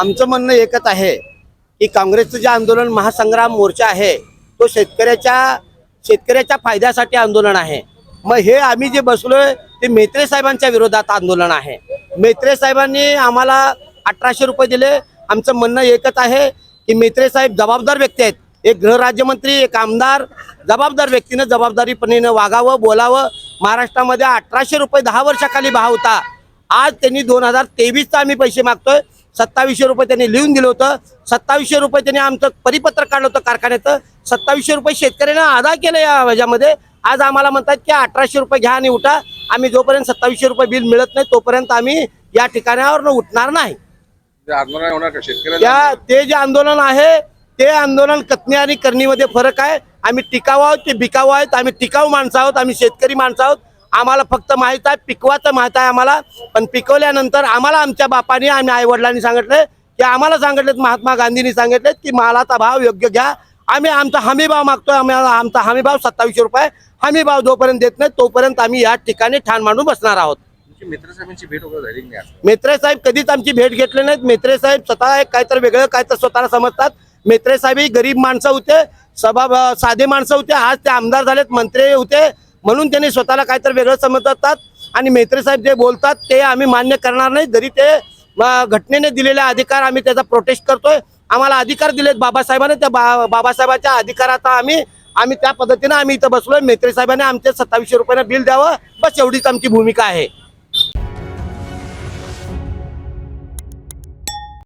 आमचं म्हणणं एकच आहे की काँग्रेसचं जे आंदोलन महासंग्राम मोर्चा आहे तो शेतकऱ्याच्या शेतकऱ्याच्या फायद्यासाठी आंदोलन आहे. मग हे आम्ही जे बसलोय ते मेत्रे साहेबांच्या विरोधात आंदोलन आहे. मेत्रे साहेबांनी आम्हाला अठराशे रुपये दिले. आमचं म्हणणं एकच आहे की मेत्रे साहेब जबाबदार व्यक्ती आहेत. एक गृहराज्यमंत्री एक आमदार जबाबदार व्यक्तीनं जबाबदारीपणे वागावं बोलावं. महाराष्ट्रामध्ये अठराशे रुपये दहा वर्षाखाली भाव होता आज त्यांनी दोन हजार तेवीसचा आम्ही पैसे मागतोय. सत्तावीसशे रुपये त्यांनी लिहून दिलं होतं. सत्तावीसशे रुपये त्यांनी आमचं परिपत्र काढलं होतं कारखान्याचं. सत्तावीसशे रुपये शेतकऱ्यांना अदा केलं या ह्याच्यामध्ये आज आम्हाला म्हणतात की अठराशे रुपये घ्या आणि उठा. आम्ही जोपर्यंत सत्तावीसशे रुपये बिल मिळत नाही तोपर्यंत आम्ही या ठिकाणावर उठणार नाही. शेतकऱ्यांना त्या ते जे आंदोलन आहे ते आंदोलन कथनी आणि करणीमध्ये फरक आहे. आम्ही टिकाऊ आहोत ते बिकाऊ आहेत. आम्ही टिकाऊ माणसं आहोत. आम्ही शेतकरी माणसं आहोत. आम्हाला फक्त माहीत आहे पिकवाचं माहीत आहे आम्हाला पण पिकवल्यानंतर आम्हाला आमच्या बापाने आणि आई वडिलांनी सांगितलं की आम्हाला सांगितलेत महात्मा गांधींनी सांगितलेत की मालाचा भाव योग्य घ्या. आम्ही आमचा हमी भाव मागतोय आम्हाला आमचा हमी भाव सत्तावीसशे रुपये हमी भाव जोपर्यंत देत नाही तोपर्यंत आम्ही या ठिकाणी ठाण मांडून बसणार आहोत. तुमची मित्र भेट वगैरे झाली साहेब कधीच आमची भेट घेतली नाहीत. मेत्रे साहेब स्वतः एक काय तर वेगळं काय तर स्वतःला समजतात. मेत्रे साहेब ही गरीब माणसं होते सभा साधे माणसं होते. आज ते आमदार झालेत मंत्री होते. म्हणून त्यांनी स्वतःला काय तर वेगळं समजतात आणि मेत्रे साहेब जे बोलतात ते आम्ही मान्य करणार नाही. जरी ते घटनेने दिलेले अधिकार आम्ही त्याचा प्रोटेस्ट करतोय. आम्हाला अधिकार दिलेत बाबासाहेबांनी. त्या बा बाबासाहेबाच्या अधिकाराचा आम्ही आम्ही त्या पद्धतीनं आम्ही इथं बसलोय. मेत्रे साहेबांनी आमचे सत्तावीसशे रुपयानं बिल द्यावं. बस एवढीच आमची भूमिका आहे.